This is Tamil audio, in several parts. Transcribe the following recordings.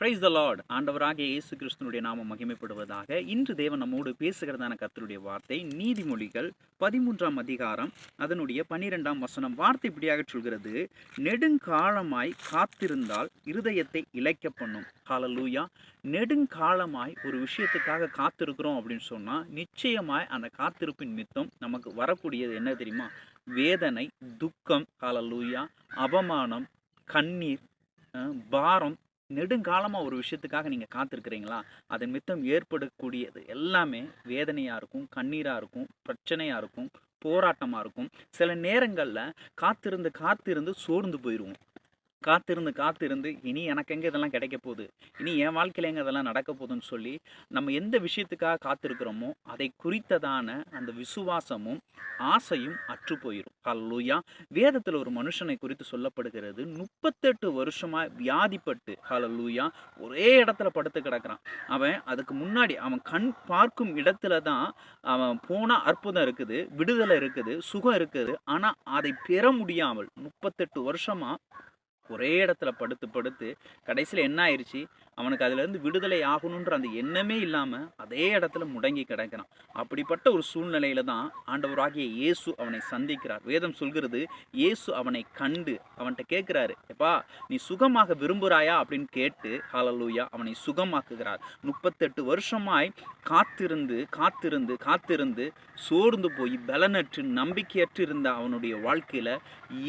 பிரைஸ் த லார்ட் ஆண்டவராக இயேசு கிறிஸ்துனுடைய நாமம் மகிமைப்படுவதாக. இன்று தேவன் நம்மோடு பேசுகிறதான கத்தருடைய வார்த்தை நீதிமொழிகள் பதிமூன்றாம் அதிகாரம் அதனுடைய பன்னிரெண்டாம் வசனம். வார்த்தை இப்படியாக சொல்கிறது நெடுங்காலமாய் காத்திருந்தால் இருதயத்தை இழைக்க பண்ணும். ஹalleluya நெடுங்காலமாய் ஒரு விஷயத்துக்காக காத்திருக்கிறோம் அப்படின்னு சொன்னால் நிச்சயமாய் அந்த காத்திருப்பின் மித்தம் நமக்கு வரக்கூடியது என்ன தெரியுமா? வேதனை துக்கம். ஹalleluya அவமானம் கண்ணீர் பாரம் நெடுங்காலமாக ஒரு விஷயத்துக்காக நீங்கள் காத்திருக்கிறீங்களா? அதன் மித்தம் ஏற்படக்கூடியது எல்லாமே வேதனையாக இருக்கும் கண்ணீராக இருக்கும் பிரச்சனையாக இருக்கும் போராட்டமாக இருக்கும். சில நேரங்களில் காத்திருந்து காத்திருந்து சோர்ந்து போயிடுவோம் காத்திருந்து காத்திருந்து இனி எனக்கு எங்கே இதெல்லாம் கிடைக்க போகுது? இனி என் வாழ்க்கையில் எங்கே இதெல்லாம் நடக்க போகுதுன்னு சொல்லி நம்ம எந்த விஷயத்துக்காக காத்திருக்கிறோமோ அதை குறித்ததான அந்த விசுவாசமும் ஆசையும் அற்று போயிடும் ஹalleluya வேதத்தில் ஒரு மனுஷனை குறித்து சொல்லப்படுகிறது. முப்பத்தெட்டு வருஷமாக வியாதிப்பட்டு ஹலலூயா ஒரே இடத்துல படுத்து கிடக்குறான். அவன் அதுக்கு முன்னாடி அவன் கண் பார்க்கும் இடத்துல தான் அவன் போனால் அற்புதம் இருக்குது விடுதலை இருக்குது சுகம் இருக்குது. ஆனால் அதை பெற முடியாமல் முப்பத்தெட்டு வருஷமாக ஒரே இடத்துல படுத்து படுத்து கடைசியில் என்ன ஆயிடுச்சு அவனுக்கு அதுலேருந்து விடுதலை ஆகணுன்ற அந்த எண்ணமே இல்லாமல் அதே இடத்துல முடங்கி கிடக்கிறான். அப்படிப்பட்ட ஒரு சூழ்நிலையில தான் ஆண்டவராகிய இயேசு அவனை சந்திக்கிறார். வேதம் சொல்கிறது இயேசு அவனை கண்டு அவன்கிட்ட கேட்குறாரு எப்பா நீ சுகமாக விரும்புகிறாயா? அப்படின்னு கேட்டு ஹாலலூயா அவனை சுகமாக்குகிறார். முப்பத்தெட்டு வருஷமாய் காத்திருந்து காத்திருந்து காத்திருந்து சோர்ந்து போய் பலனற்று நம்பிக்கையற்று இருந்த அவனுடைய வாழ்க்கையில்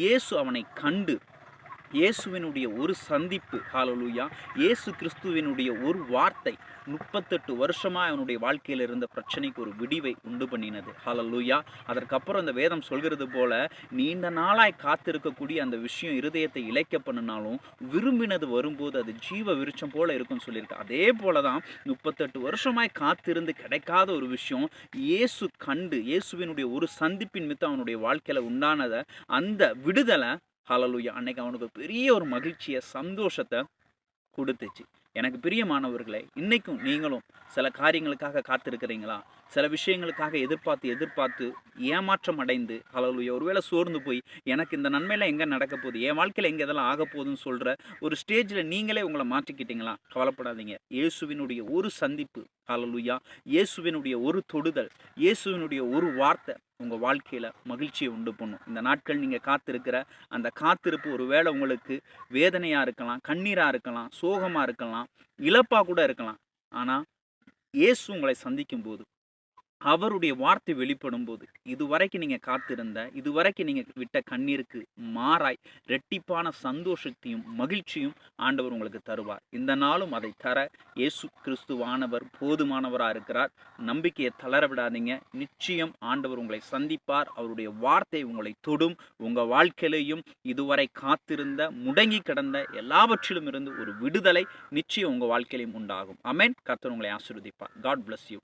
இயேசு அவனை கண்டு இயேசுவினுடைய ஒரு சந்திப்பு ஹாலலூயா இயேசு கிறிஸ்துவினுடைய ஒரு வார்த்தை முப்பத்தெட்டு வருஷமாக அவனுடைய வாழ்க்கையில் இருந்த பிரச்சனைக்கு ஒரு விடிவை உண்டு பண்ணினது ஹாலலூயா அதற்கப்புறம் அந்த வேதம் சொல்கிறது போல நீண்ட நாளாய் காத்திருக்கக்கூடிய அந்த விஷயம் இருதயத்தை இழைக்க பண்ணினாலும் விரும்பினது வரும்போது அது ஜீவ விருச்சம் போல இருக்கும்னு சொல்லியிருக்கு. அதே போல தான் முப்பத்தெட்டு வருஷமாய் காத்திருந்து கிடைக்காத ஒரு விஷயம் இயேசு கண்டு இயேசுவினுடைய ஒரு சந்திப்பின் மித்தம் அவனுடைய வாழ்க்கையில் உண்டானதை அந்த விடுதலை ஹலலுயா அன்னைக்கு அவனுக்கு பெரிய ஒரு மகிழ்ச்சியை சந்தோஷத்தை கொடுத்துச்சு. எனக்கு பிரியமானவர்களே இன்னைக்கும் நீங்களும் சில காரியங்களுக்காக காத்திருக்கிறீங்களா? சில விஷயங்களுக்காக எதிர்பார்த்து எதிர்பார்த்து ஏமாற்றம் அடைந்து ஹalleluya ஒருவேளை சோர்ந்து போய் எனக்கு இந்த நன்மையில் எங்கே நடக்க போகுது? என் வாழ்க்கையில் எங்கே இதெல்லாம் ஆக போகுதுன்னு சொல்கிற ஒரு ஸ்டேஜில் நீங்களே உங்களை மாற்றிக்கிட்டீங்களா? கவலைப்படாதீங்க. இயேசுவினுடைய ஒரு சந்திப்பு ஹalleluya இயேசுவினுடைய ஒரு தொடுதல் இயேசுவினுடைய ஒரு வார்த்தை உங்கள் வாழ்க்கையில் மகிழ்ச்சியை உண்டு பண்ணும். இந்த நாட்கள் நீங்கள் காத்திருக்கிற அந்த காத்திருப்பு ஒரு வேளை உங்களுக்கு வேதனையாக இருக்கலாம் கண்ணீராக இருக்கலாம் சோகமாக இருக்கலாம் இழப்பாக கூட இருக்கலாம். ஆனால் இயேசு உங்களை சந்திக்கும் போது அவருடைய வார்த்தை வெளிப்படும் போது இதுவரைக்கும் நீங்கள் காத்திருந்த இதுவரைக்கும் நீங்கள் விட்ட கண்ணீருக்கு மாறாய் ரெட்டிப்பான சந்தோஷத்தையும் மகிழ்ச்சியும் ஆண்டவர் உங்களுக்கு தருவார். இந்த நாளும் அதை தர இயேசு கிறிஸ்துவானவர் போதுமானவராக இருக்கிறார். நம்பிக்கையை தளர விடாதீங்க. நிச்சயம் ஆண்டவர் உங்களை சந்திப்பார். அவருடைய வார்த்தை உங்களை தொடும். உங்கள் வாழ்க்கையிலையும் இதுவரை காத்திருந்த முடங்கி கிடந்த எல்லாவற்றிலும் இருந்து ஒரு விடுதலை நிச்சயம் உங்கள் வாழ்க்கையிலும் உண்டாகும். அமேன் கர்த்தர் உங்களை ஆசிர்வதிப்பார். God bless you